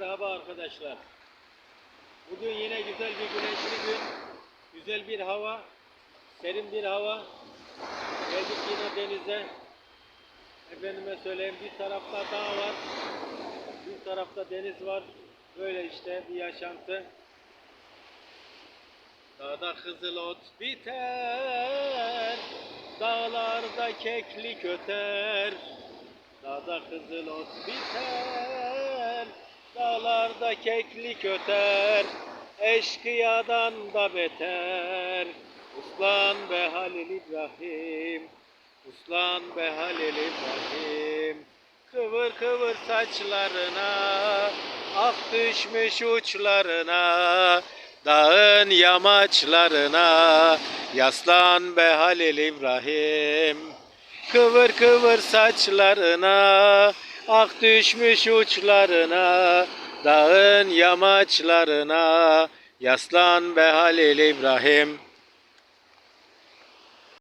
Merhaba arkadaşlar. Bugün yine güzel bir güneşli gün. Güzel bir hava. Serin bir hava. Geldik yine denize. Efendime söyleyeyim bir tarafta dağ var. Bir tarafta deniz var. Böyle işte bir yaşantı. Dağda kızıl ot biter. Dağlarda keklik öter. Dağda kızıl ot biter, dağlarda keklik öter, eşkıyadan da beter. Uslan be Halil İbrahim, uslan be Halil İbrahim. Kıvır kıvır saçlarına, ak düşmüş uçlarına, dağın yamaçlarına, yaslan be Halil İbrahim. Kıvır kıvır saçlarına, ak düşmüş uçlarına, dağın yamaçlarına, yaslan be Halil İbrahim.